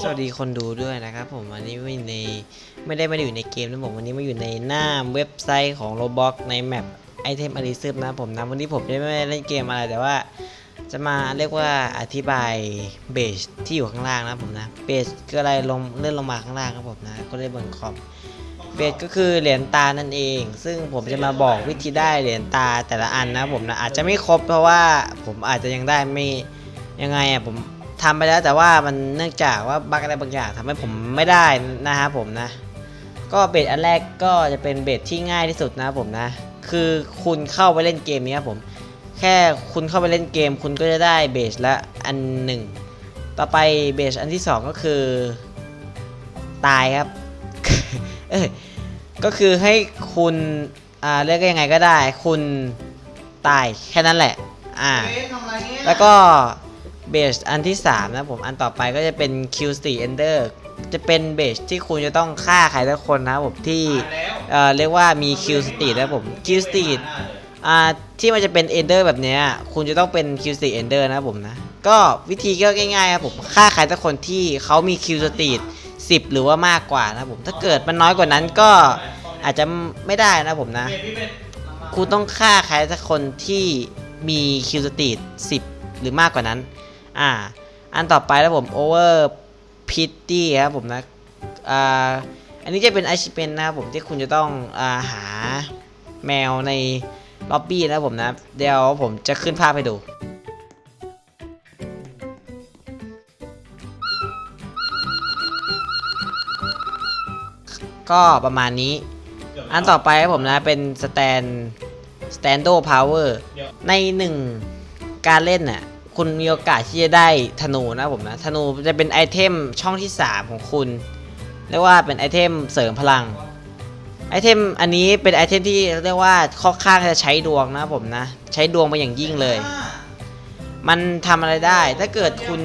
สวัสดีคนดูด้วยนะครับผมวันนี้ไม่ในไม่ได้มาอยู่ในเกมนะผมวันนี้มาอยู่ในหน้าเว็บไซต์ของ Roblox ในแมปไอเทมอาริซึมนะผมนะวันนี้ผมจะไม่ได้เล่นเกมอะไรแต่ว่า จะมาเรียกว่าอธิบายเบสที่อยู่ข้างล่างนะผมนะเบสคือะไรลงเลื่อนลงมาข้างล่างครับผมนะก็ได้บนคอมเบสก็คือเหรียญตานั่นเอง ซึ่งผมจะมาบอกวิธีได้เหรียญตาแต่ละอันนะผมนะอาจจะไม่ครบเพราะว่าผมอาจจะยังได้ไม่ยังไงอะผม ทำไปแล้วแต่ว่ามันเนื่องจากว่าบั๊กอะไรบางอย่างทำให้ผมไม่ได้นะครับผมนะ ก็เบสอันแรกก็จะเป็นเบสที่ง่ายที่สุดนะครับผมนะ คือคุณเข้าไปเล่นเกมนี้ครับผม แค่คุณเข้าไปเล่นเกม คุณก็จะได้เบสละอันหนึ่งต่อไปเบสอันที่สองก็คือ ตายครับเอ้ยก็คือให้คุณอ่าเรียกยังไงก็ได้ คุณตายแค่นั้นแหละ อ่า แล้วก็ เบสอันที่ 3 นะผมอันต่อไปก็จะเป็น Q4 Ender จะเป็นเบสที่คุณจะต้องฆ่าใครสักคนนะผมที่เอ่อเรียกว่ามี Q Street นะผม Q Street อ่าที่มันจะเป็น Ender แบบเนี้ยคุณจะต้องเป็น Q4 Ender นะครับผมนะ ก็วิธีก็ง่ายๆครับผมฆ่าใครสักคนที่เขามี Q Street 10 หรือว่ามากกว่านะผมถ้าเกิดมันน้อยกว่านั้นก็อาจจะไม่ได้นะผมนะ คุณต้องฆ่าใครสักคนที่มีคิวสตีด10 หรือมากกว่านั้น อ่า อันต่อไปแล้วผม over pity ครับผมนะอ่าอันนี้จะเป็น achievement นะครับผมที่คุณจะต้องอ่าหาแมวในล็อบบี้นะครับผมนะ เดี๋ยวผมจะขึ้นภาพให้ดูก็ประมาณนี้ อันต่อไปครับผมนะเป็น stand stando power ในหนึ่งการเล่นน่ะ คุณมีโอกาสที่จะได้ธนูนะผมนะธนูจะเป็นไอเทมช่องที่ 3 ของคุณเรียกว่าเป็นไอเทมเสริมพลังไอเทมอันนี้เป็นไอเทมที่เรียกว่าค่อนข้างจะใช้ดวงนะผมนะ ใช้ดวงไปอย่างยิ่งเลย มันทำอะไรได้ ถ้าเกิดคุณ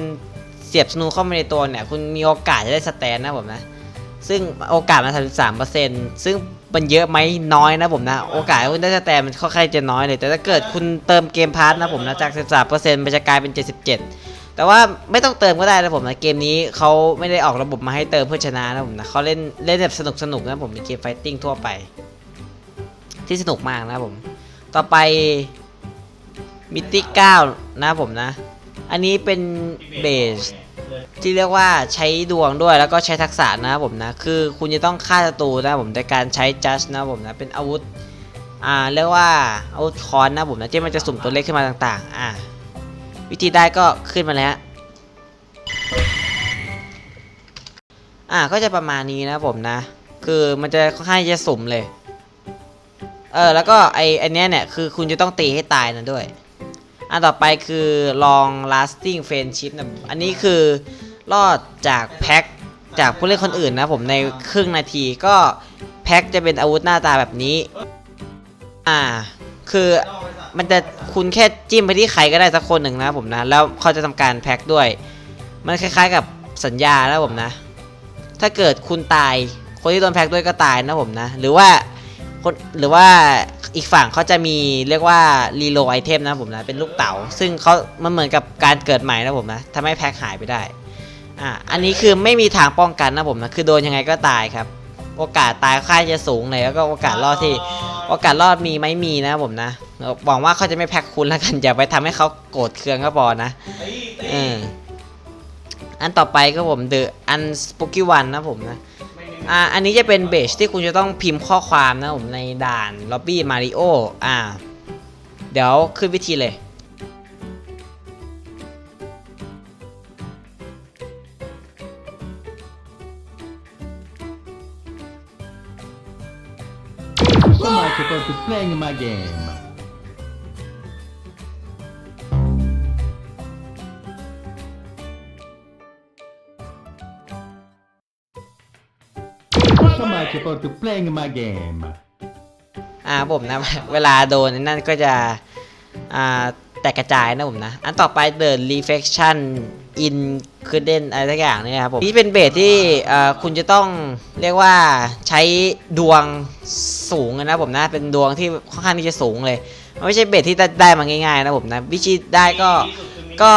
เสียบสนูเข้ามาในตัวเนี่ย คุณมีโอกาสจะได้สแตนนะผมนะ ซึ่งโอกาสมัน33%ซึ่งมันเยอะไหมน้อยนะผมนะ โอกาสคุณได้สแตนมันค่อนข้างจะน้อยเลย แต่ถ้าเกิดคุณเติมเกมพาร์ทนะผมนะจาก 13%มันจะกลายเป็น 77 แต่ว่าไม่ต้องเติมก็ได้นะผมนะ เกมนี้เขาไม่ได้ออกระบบมาให้เติมเพื่อชนะนะผมนะเขาเล่นเล่นแบบสนุกสนุกๆนะผมเป็นเกมไฟติ้งทั่วไป ที่สนุกมากนะผม ต่อไปมิติ9นะผมนะ อันนี้เป็นเบส ที่เรียกว่าใช้ดวงด้วยแล้วก็ใช้ทักษะนะผมนะ คือคุณจะต้องฆ่าศัตรูนะผมในการใช้จัสนะผมนะเป็นอาวุธอ่าเรียกว่าอาวุธคอนนะผมนะที่มันจะสุ่มตัวเลขขึ้นมาต่างๆ อ่าวิธีได้ก็ขึ้นมาแล้วอ่าก็จะประมาณนี้นะผมนะ คือมันจะค่อนข้างจะสุ่มเลย เออแล้วก็ไออันเนี้ยเนี่ยคือคุณจะต้องตีให้ตายนะด้วย อันต่อไปคือ long lasting friendship นะอันนี้คือรอดจากแพ็คจากผู้เล่นคนอื่นนะผมในครึ่งนาทีก็แพ็คจะเป็นอาวุธหน้าตาแบบนี้ อ่า คือมันจะคุณแค่จิ้มไปที่ใครก็ได้สักคนหนึ่งนะผมนะ แล้วเขาจะทำการแพ็คด้วย มันคล้ายๆกับสัญญาแล้วผมนะ ถ้าเกิดคุณตาย คนที่โดนแพ็คด้วยก็ตายนะผมนะ หรือว่าคนหรือว่า อีกฝั่งเขาจะมีเรียกว่ารีโลไอเทมนะผมนะเป็นลูกเต๋าซึ่งเขามันเหมือนกับการเกิดใหม่นะผมนะทำให้แพ็คหายไปได้อ่าอันนี้คือไม่มีทางป้องกันนะผมนะคือโดนยังไงก็ตายครับ โอกาสตายค่อนข้างจะสูงเลยแล้วก็โอกาสรอดที่โอกาสรอดมีไหม่มีนะผมนะหวังว่าเขาจะไม่แพ็คคุณแล้วกันอย่าไปทำให้เขาโกรธเคืองก็พอนะเอออันต่อไปก็ผม The Unspoken One นะผมนะ อ่าอันนี้จะเป็นเบสที่คุณจะต้องพิมพ์ข้อความนะผมในด่านล็อบบี้มาริโออ่าเดี๋ยวขึ้นวิธีเลย So much about playing my game. Much about playing my game. อ่าผมนะเวลาโดนนั่นก็จะอ่าแตกกระจายนะผมนะ อันต่อไป The Reflection in c r d e n อะไรสักอย่างเนี่ยครับผม นี่เป็นเบสที่คุณจะต้องเรียกว่าใช้ดวงสูงนะผมนะ เป็นดวงที่ค่อนข้างที่จะสูงเลย มันไม่ใช่เบสที่ได้มาง่ายๆนะผมนะ วิธีได้ก็ก็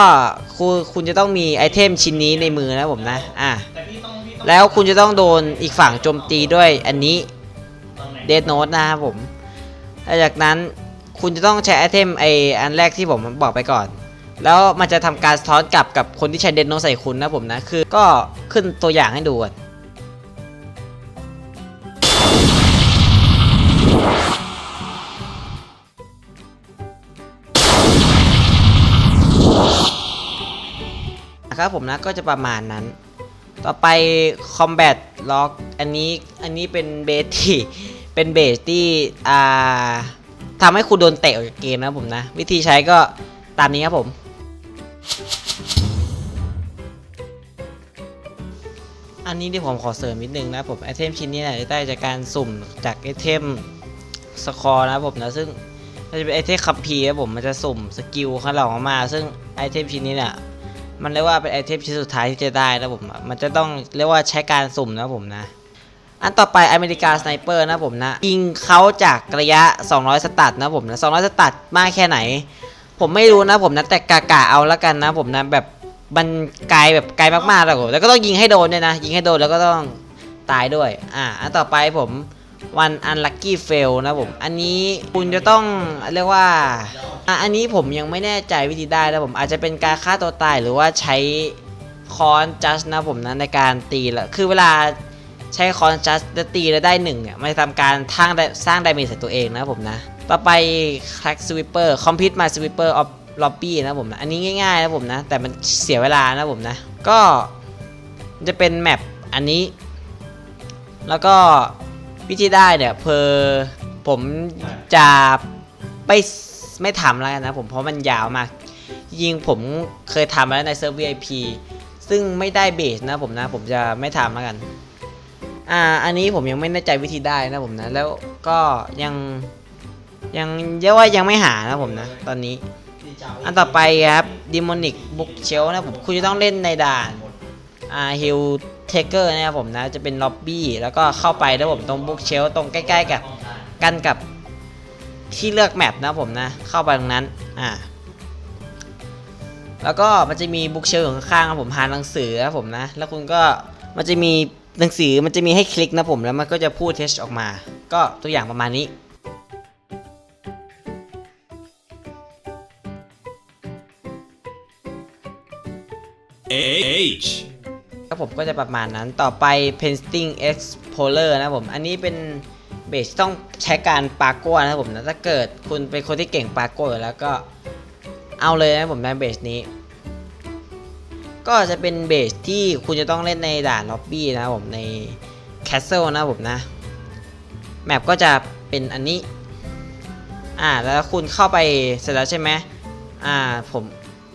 คุณคุณจะต้องมีไอเทมชิ้นนี้ในมือนะผมนะ อะ แล้วคุณจะต้องโดนอีกฝั่งโจมตีด้วยอันนี้เดดโน e นะครับผมแล้วจากนั้นคุณจะต้องใช้ไอเทมไออันแรกที่ผมบอกไปก่อน แล้วมันจะทำการสะท้อนกลับกับคนที่ใช้เดดโน e ใส่คุณนะผมนะ คือก็ขึ้นตัวอย่างให้ดูก่อนะครับผมนะก็จะประมาณนั้น ต่อไป Combat Lock อันนี้อันนี้เป็นเบสที่เป็นเบสที่อ่าทำให้คุณโดนเตะออกจากเกมนะผมนะ วิธีใช้ก็ตามนี้ครับผม อันนี้ที่ผมขอเสริมนิดนึงนะผมไอเทมชิ้นนี้เนี่ยจะได้จากการสุ่มจากไอเทมสคอร์นะผมนะซึ่งมันจะเป็นไอเทมคัมภีครับผมมันจะสุ่มสกิลข้างหลังออกมา ซึ่งไอเทมชิ้นนี้เนี่ย มันเรียกว่าเป็นไอเทมชิ้นสุดท้ายที่จะได้นะผมมันจะต้องเรียกว่าใช้การสุ่มนะผมนะ อันต่อไปอเมริกาสไนเปอร์นะผมนะยิงเขาจากระยะ 200 สตัดนะผมนะ200 สตัดมากแค่ไหน ผมไม่รู้นะผมนะแต่กากะเอาล้วกันนะผมนะแบบมันไกลแบบไกลมากๆแล้วผมแล้วก็ต้องยิงให้โดนด้วยนะ ยิงให้โดนแล้วก็ต้องตายด้วย อ่าอันต่อไปผม วันอันลั c กี้เฟลนะผม อันนี้คุณจะต้องเรียกว่าอะอันนี้ผมยังไม่แน่ใจวิธีได้นะผมอาจจะเป็นการฆ่าตัวตายหรือว่าใช้คอนจัสนะผมนะในการตีละคือเวลาใช้คอนจัสจะตีแล้วได้หนึ่งเนี่ยมันจะทำการทั้งสร้างไดเมจใส่ตัวเองนะผมนะ ต่อไปคลักสวิปเปอร์คอมพิวต์มาสวิปเปอร์ออฟล็อบบี้นะผมนะ อันนี้ง่ายๆนะผมนะ แต่มันเสียเวลานะผมนะ ก็จะเป็นแมปอันนี้ แล้วก็ วิธีได้เนี่ยเพอผมจะไม่ไม่ทำแล้วนะผมเพราะมันยาวมาก ยิงผมเคยทำมาแล้วในเซิร์ฟ VIP ซึ่งไม่ได้เบสนะผมนะ ผมจะไม่ทำแล้วกัน อ่า อันนี้ผมยังไม่แน่ใจวิธีได้นะผมนะ แล้วก็ยังยังเรียกว่ายังไม่หานะผมนะ ตอนนี้ อันต่อไปครับ Demonic Book Shelf นะผมคุณจะต้องเล่นในด่านอ่าฮิล Hill Taker นะครับผมนะจะเป็นล็อบบี้แล้วก็เข้าไปนะผมตรง Book Shelf ตรงใกล้ๆกับกันกับที่เลือกแมปนะผมนะเข้าไปตรงนั้นอ่าแล้วก็มันจะมีบุ๊กเชลอยู่ข้างๆครับผมหาหนังสือครับผมนะ แล้วคุณก็มันจะมีหนังสือมันจะมีให้คลิกนะผมแล้วมันก็จะพูดเทสออกมา ก็ตัวอย่างประมาณนี้เอ H. ครับผมก็จะประมาณนั้นต่อไป Painting Explorer นะผม อันนี้เป็นเบสต้องใช้การปาโก้นะครับผมนะถ้าเกิดคุณเป็นคนที่เก่งปาโก้แล้วก็เอาเลยนะผมในเบสนี้ ก็จะเป็นเบสที่คุณจะต้องเล่นในด่านล็อบบี้นะผมใน Castle นะผมนะ แมปก็จะเป็นอันนี้ อ่าแล้วคุณเข้าไปเสร็จแล้วใช่ไหมอ่าผม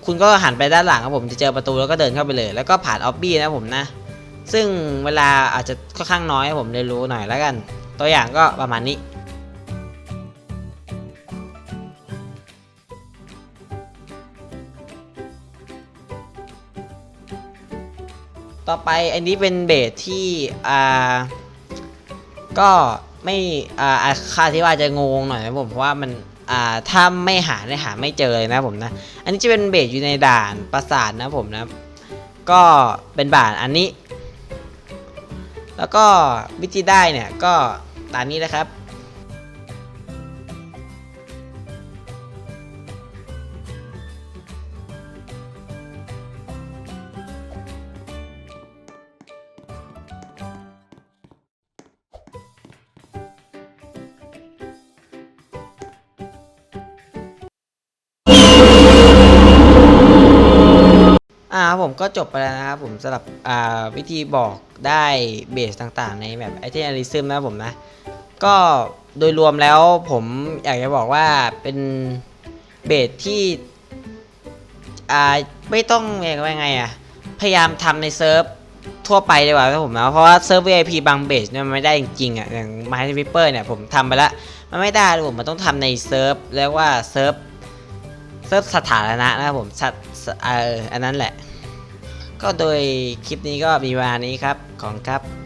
คุณก็หันไปด้านหลังครับผมจะเจอประตูแล้วก็เดินเข้าไปเลย แล้วก็ผ่านออบบี้นะผมนะ ซึ่งเวลาอาจจะค่อนข้างน้อยผมเลยรู้หน่อยแล้วกัน ตัวอย่างก็ประมาณนี้ต่อไปอันนี้เป็นเบสที่อ่าก็ไม่อ่าอ่าค่าที่ว่าจะงงหน่อยนะผมเพราะว่ามัน อ่าถ้าไม่หาเนี่ยหาไม่เจอเลยนะผมนะ อันนี้จะเป็นเบสอยู่ในด่านปราสาทนะผมนะ ก็เป็นบ่านอันนี้ แล้วก็วิธีได้เนี่ยก็ตามนี้นะครับ ครับผมก็จบไปแล้วนะครับผมสำหรับวิธีบอกได้เบสต่างๆ ในแบบไอเทมอลิซึมนะครับผมนะ ก็โดยรวมแล้วผมอยากจะบอกว่าเป็นเบสที่ไม่ต้องยกว่าไงอะพยายามทำในเซิร์ฟทั่วไปดีกว่าครับผมนะเพราะว่าเซิร์ฟ VIP บางเบสเนี่ยมันไม่ได้จริงๆอะอย่าง My w i p p e r เนี่ยผมทำไปแล้วมันไม่ได้ผมมันต้องทำในเซิร์ฟเรียกว่าเซิร์ฟเซิร์ฟสาธารณะนะครับผมสัตเอออันนั้นแหละ ก็โดยคลิปนี้ก็มีวานี้ครับ ของครับ